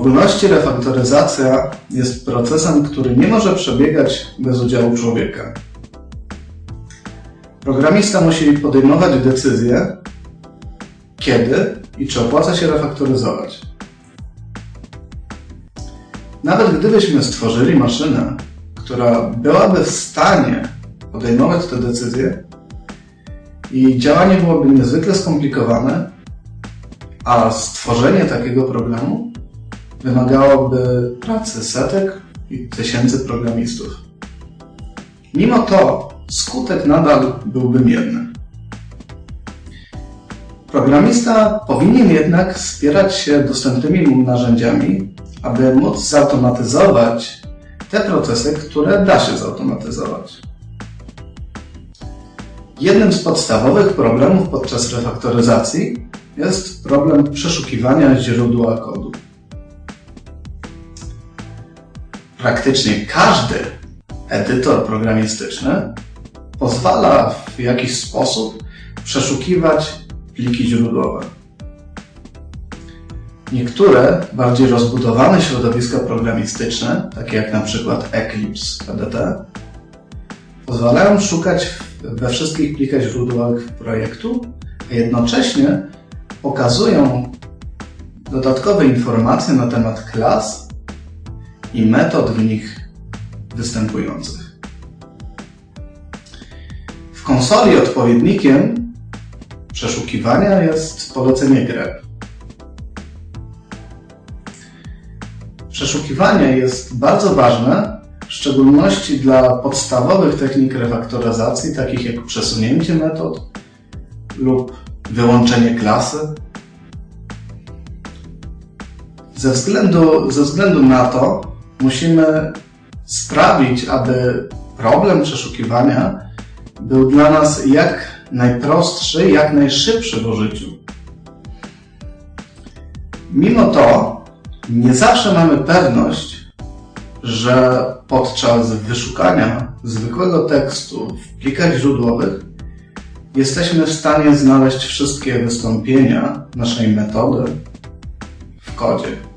ogólności refaktoryzacja jest procesem, który nie może przebiegać bez udziału człowieka. Programista musi podejmować decyzję, kiedy i czy opłaca się refaktoryzować. Nawet gdybyśmy stworzyli maszynę, która byłaby w stanie podejmować te decyzje i działanie byłoby niezwykle skomplikowane, a stworzenie takiego programu wymagałoby pracy setek i tysięcy programistów. Mimo to skutek nadal byłby mierny. Programista powinien jednak wspierać się dostępnymi mu narzędziami, aby móc zautomatyzować te procesy, które da się zautomatyzować. Jednym z podstawowych problemów podczas refaktoryzacji jest problem przeszukiwania źródła kodu. Praktycznie każdy edytor programistyczny pozwala w jakiś sposób przeszukiwać pliki źródłowe. Niektóre bardziej rozbudowane środowiska programistyczne, takie jak na przykład Eclipse PDT, pozwalają szukać we wszystkich plikach źródłowych projektu, a jednocześnie pokazują dodatkowe informacje na temat klas i metod w nich występujących. W konsoli odpowiednikiem przeszukiwania jest polecenie grep. Przeszukiwanie jest bardzo ważne, w szczególności dla podstawowych technik refaktoryzacji, takich jak przesunięcie metod lub wyłączenie klasy. Ze względu, ze względu na to musimy sprawić, aby problem przeszukiwania był dla nas jak najprostszy, jak najszybszy w użyciu. Mimo to nie zawsze mamy pewność, że podczas wyszukania zwykłego tekstu w plikach źródłowych jesteśmy w stanie znaleźć wszystkie wystąpienia naszej metody w kodzie.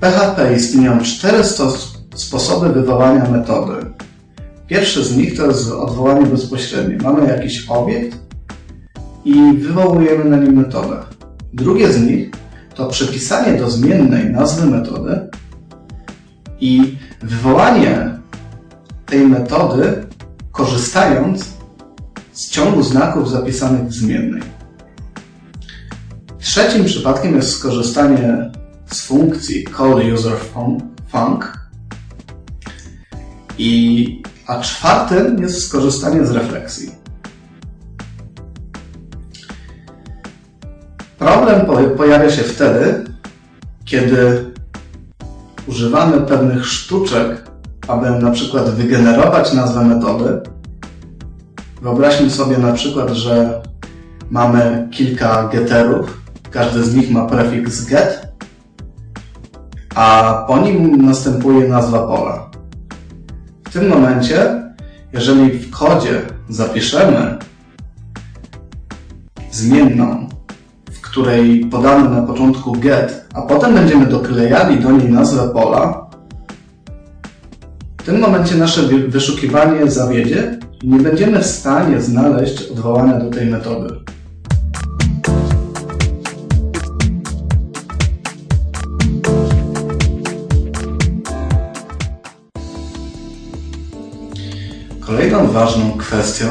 PHP istnieją cztery sposoby wywołania metody. Pierwszy z nich to jest odwołanie bezpośrednie. Mamy jakiś obiekt i wywołujemy na nim metodę. Drugie z nich to przypisanie do zmiennej nazwy metody i wywołanie tej metody korzystając z ciągu znaków zapisanych w zmiennej. Trzecim przypadkiem jest skorzystanie z funkcji call user func i a czwartym jest skorzystanie z refleksji. Problem pojawia się wtedy, kiedy używamy pewnych sztuczek, aby na przykład wygenerować nazwę metody. Wyobraźmy sobie na przykład, że mamy kilka getterów, każdy z nich ma prefiks get, a po nim następuje nazwa pola. W tym momencie, jeżeli w kodzie zapiszemy zmienną której podamy na początku get, a potem będziemy doklejali do niej nazwę pola, w tym momencie nasze wyszukiwanie zawiedzie i nie będziemy w stanie znaleźć odwołania do tej metody. Kolejną ważną kwestią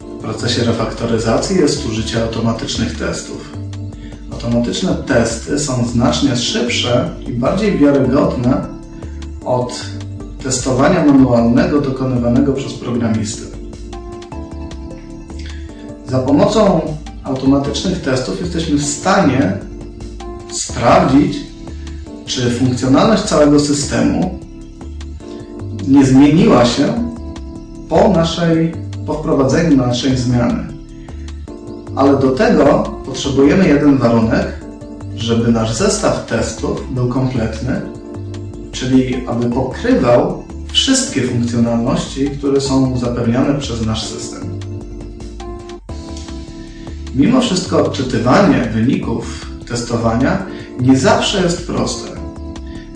w procesie refaktoryzacji jest użycie automatycznych testów. Automatyczne testy są znacznie szybsze i bardziej wiarygodne od testowania manualnego dokonywanego przez programistę. Za pomocą automatycznych testów jesteśmy w stanie sprawdzić, czy funkcjonalność całego systemu nie zmieniła się po, naszej, po wprowadzeniu naszej zmiany. Ale do tego potrzebujemy jeden warunek, żeby nasz zestaw testów był kompletny, czyli aby pokrywał wszystkie funkcjonalności, które są zapewniane przez nasz system. Mimo wszystko odczytywanie wyników testowania nie zawsze jest proste.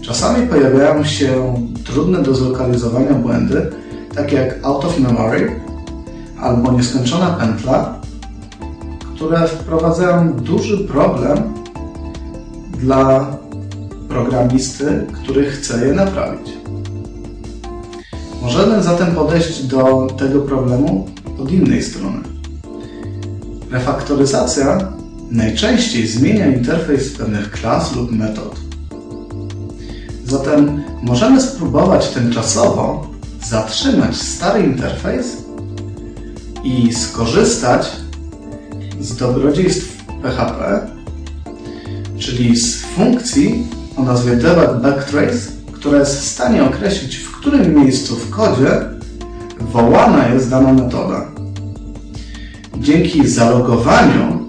Czasami pojawiają się trudne do zlokalizowania błędy, takie jak out of memory albo nieskończona pętla, które wprowadzają duży problem dla programisty, który chce je naprawić. Możemy zatem podejść do tego problemu od innej strony. Refaktoryzacja najczęściej zmienia interfejs pewnych klas lub metod. Zatem możemy spróbować tymczasowo zatrzymać stary interfejs i skorzystać z dobrodziejstw PHP, czyli z funkcji o nazwie debug backtrace, która jest w stanie określić, w którym miejscu w kodzie wołana jest dana metoda. Dzięki zalogowaniu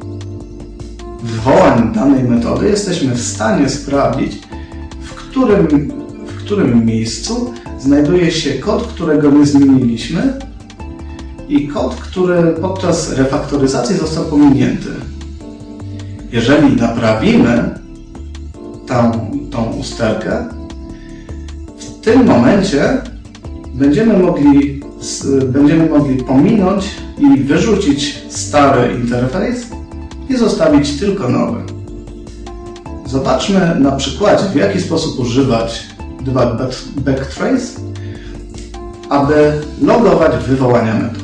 wywołań danej metody jesteśmy w stanie sprawdzić, w którym, w którym miejscu znajduje się kod, którego nie zmieniliśmy i kod, który podczas refaktoryzacji został pominięty. Jeżeli naprawimy tą, tą usterkę, w tym momencie będziemy mogli, będziemy mogli pominąć i wyrzucić stary interfejs i zostawić tylko nowy. Zobaczmy na przykładzie, w jaki sposób używać debug backtrace, aby logować wywołania metod.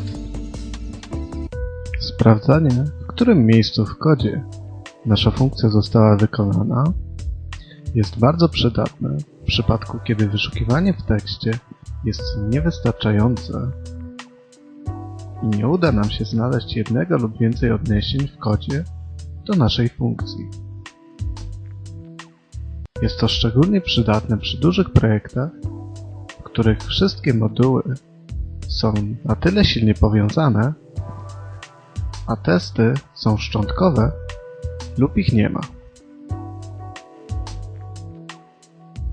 Sprawdzanie, w którym miejscu w kodzie nasza funkcja została wykonana, jest bardzo przydatne w przypadku, kiedy wyszukiwanie w tekście jest niewystarczające i nie uda nam się znaleźć jednego lub więcej odniesień w kodzie do naszej funkcji. Jest to szczególnie przydatne przy dużych projektach, w których wszystkie moduły są na tyle silnie powiązane, a testy są szczątkowe lub ich nie ma.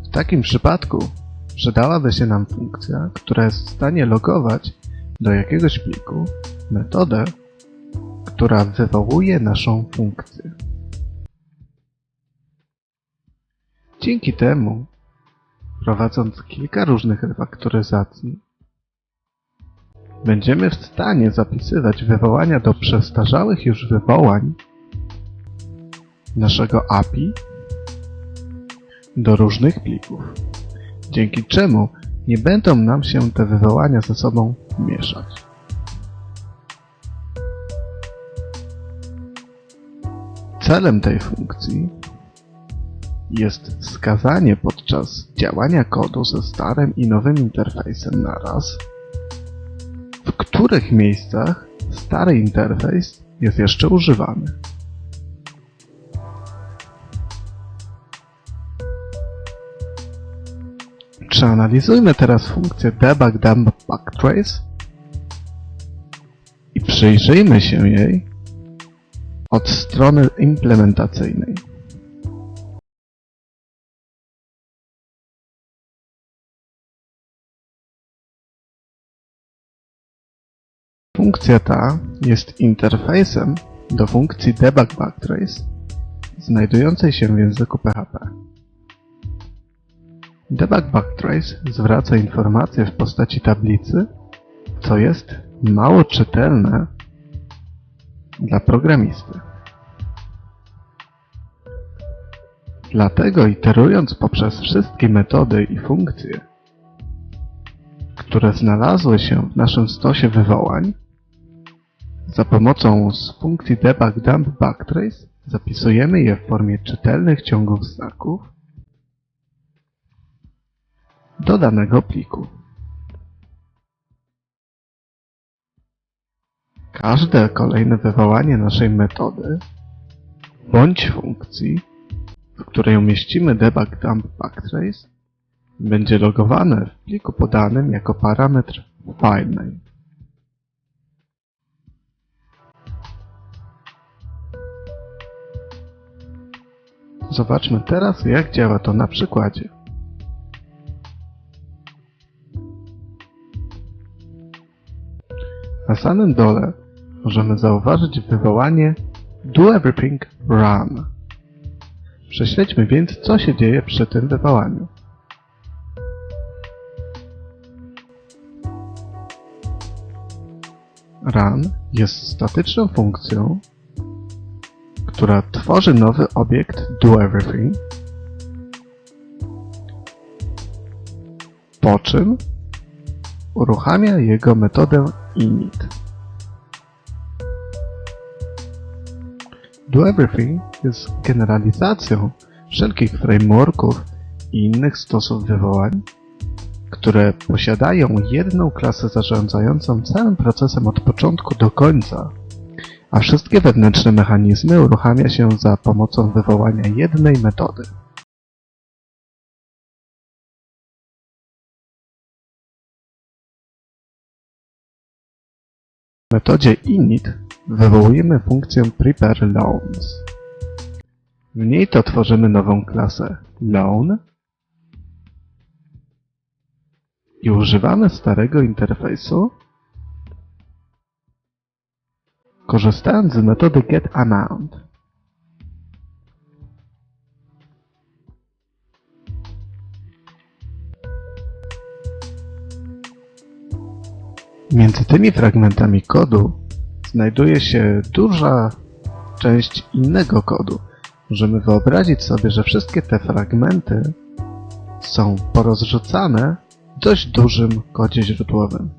W takim przypadku przydałaby się nam funkcja, która jest w stanie logować do jakiegoś pliku metodę, która wywołuje naszą funkcję. Dzięki temu, prowadząc kilka różnych refaktoryzacji, będziemy w stanie zapisywać wywołania do przestarzałych już wywołań naszego API do różnych plików, dzięki czemu nie będą nam się te wywołania ze sobą mieszać. Celem tej funkcji jest wskazanie podczas działania kodu ze starym i nowym interfejsem naraz, w których miejscach stary interfejs jest jeszcze używany. Przeanalizujmy teraz funkcję debug dump i przyjrzyjmy się jej od strony implementacyjnej. Funkcja ta jest interfejsem do funkcji debug backtrace znajdującej się w języku PHP. Debug backtrace zwraca informacje w postaci tablicy, co jest mało czytelne dla programisty. Dlatego iterując poprzez wszystkie metody i funkcje, które znalazły się w naszym stosie wywołań, za pomocą z funkcji debug dump backtrace zapisujemy je w formie czytelnych ciągów znaków do danego pliku. Każde kolejne wywołanie naszej metody bądź funkcji, w której umieścimy debug dump backtrace, będzie logowane w pliku podanym jako parametr filename. Zobaczmy teraz, jak działa to na przykładzie. Na samym dole możemy zauważyć wywołanie do everything run. Prześledźmy więc, co się dzieje przy tym wywołaniu. Run jest statyczną funkcją, która tworzy nowy obiekt doEverything, po czym uruchamia jego metodę init. DoEverything jest generalizacją wszelkich frameworków i innych stosów wywołań, które posiadają jedną klasę zarządzającą całym procesem od początku do końca, a wszystkie wewnętrzne mechanizmy uruchamia się za pomocą wywołania jednej metody. W metodzie init wywołujemy funkcję prepareLoans. W niej to tworzymy nową klasę loan i używamy starego interfejsu, korzystając z metody getAmount. Między tymi fragmentami kodu znajduje się duża część innego kodu. Możemy wyobrazić sobie, że wszystkie te fragmenty są porozrzucane w dość dużym kodzie źródłowym.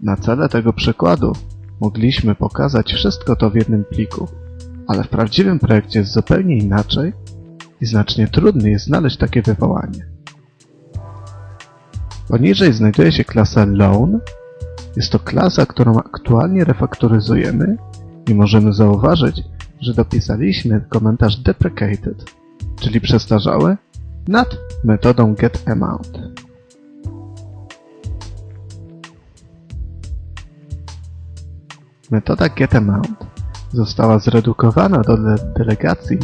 Na cele tego przykładu mogliśmy pokazać wszystko to w jednym pliku, ale w prawdziwym projekcie jest zupełnie inaczej i znacznie trudniej jest znaleźć takie wywołanie. Poniżej znajduje się klasa loan, jest to klasa, którą aktualnie refaktoryzujemy i możemy zauważyć, że dopisaliśmy komentarz deprecated, czyli przestarzały, nad metodą getAmount. Metoda getAmount została zredukowana do de delegacji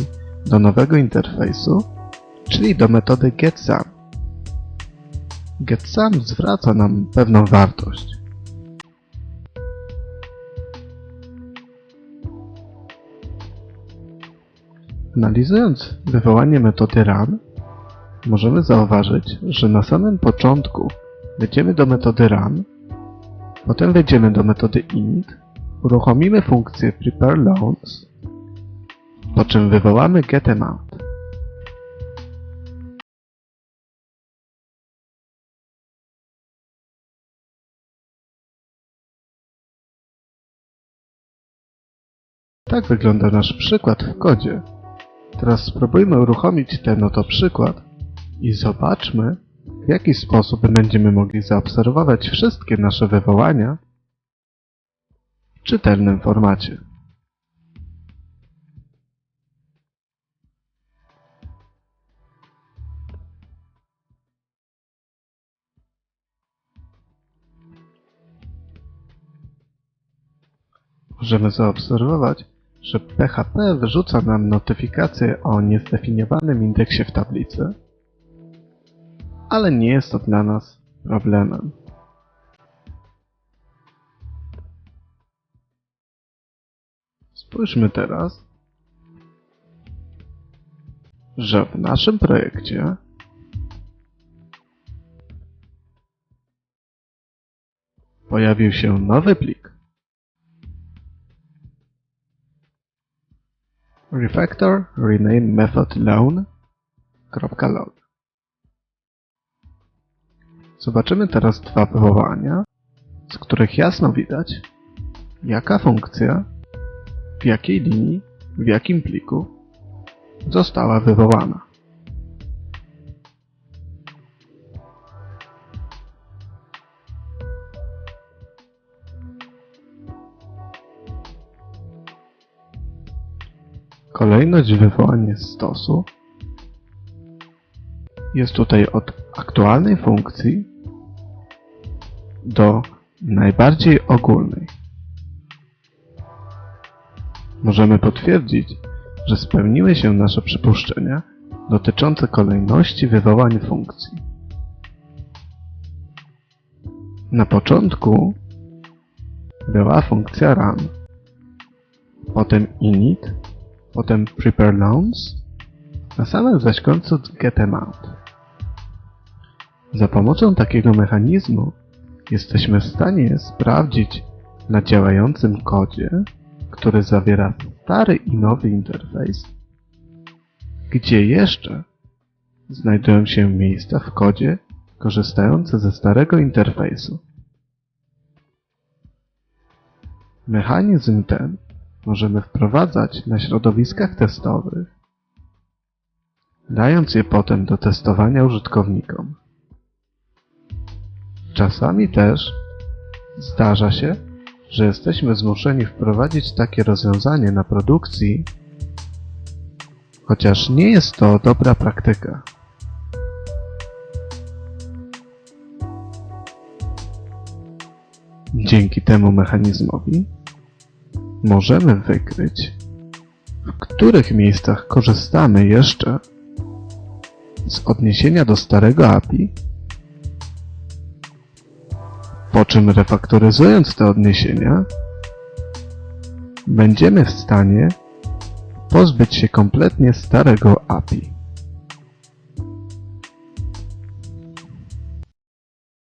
do nowego interfejsu, czyli do metody getSum. GetSum zwraca nam pewną wartość. Analizując wywołanie metody run, możemy zauważyć, że na samym początku wejdziemy do metody run, potem wejdziemy do metody init, uruchomimy funkcję prepareLoans, po czym wywołamy getAmount. Tak wygląda nasz przykład w kodzie. Teraz spróbujmy uruchomić ten oto przykład i zobaczmy, w jaki sposób będziemy mogli zaobserwować wszystkie nasze wywołania czytelnym formacie. Możemy zaobserwować, że PHP wyrzuca nam notyfikację o niezdefiniowanym indeksie w tablicy, ale nie jest to dla nas problemem. Spójrzmy teraz, że w naszym projekcie pojawił się nowy plik. Refactor rename method loan.log Zobaczymy teraz dwa wywołania, z których jasno widać, jaka funkcja, w jakiej linii, w jakim pliku została wywołana. Kolejność wywołań stosu jest tutaj od aktualnej funkcji do najbardziej ogólnej. Możemy potwierdzić, że spełniły się nasze przypuszczenia dotyczące kolejności wywołań funkcji. Na początku była funkcja run, potem init, potem prepare launch, na samym zaś końcu getamount. Za pomocą takiego mechanizmu jesteśmy w stanie sprawdzić na działającym kodzie, który zawiera stary i nowy interfejs, gdzie jeszcze znajdują się miejsca w kodzie korzystające ze starego interfejsu. Mechanizm ten możemy wprowadzać na środowiskach testowych, dając je potem do testowania użytkownikom. Czasami też zdarza się, że jesteśmy zmuszeni wprowadzić takie rozwiązanie na produkcji, chociaż nie jest to dobra praktyka. Dzięki temu mechanizmowi możemy wykryć, w których miejscach korzystamy jeszcze z odniesienia do starego API, po czym refaktoryzując te odniesienia, będziemy w stanie pozbyć się kompletnie starego API.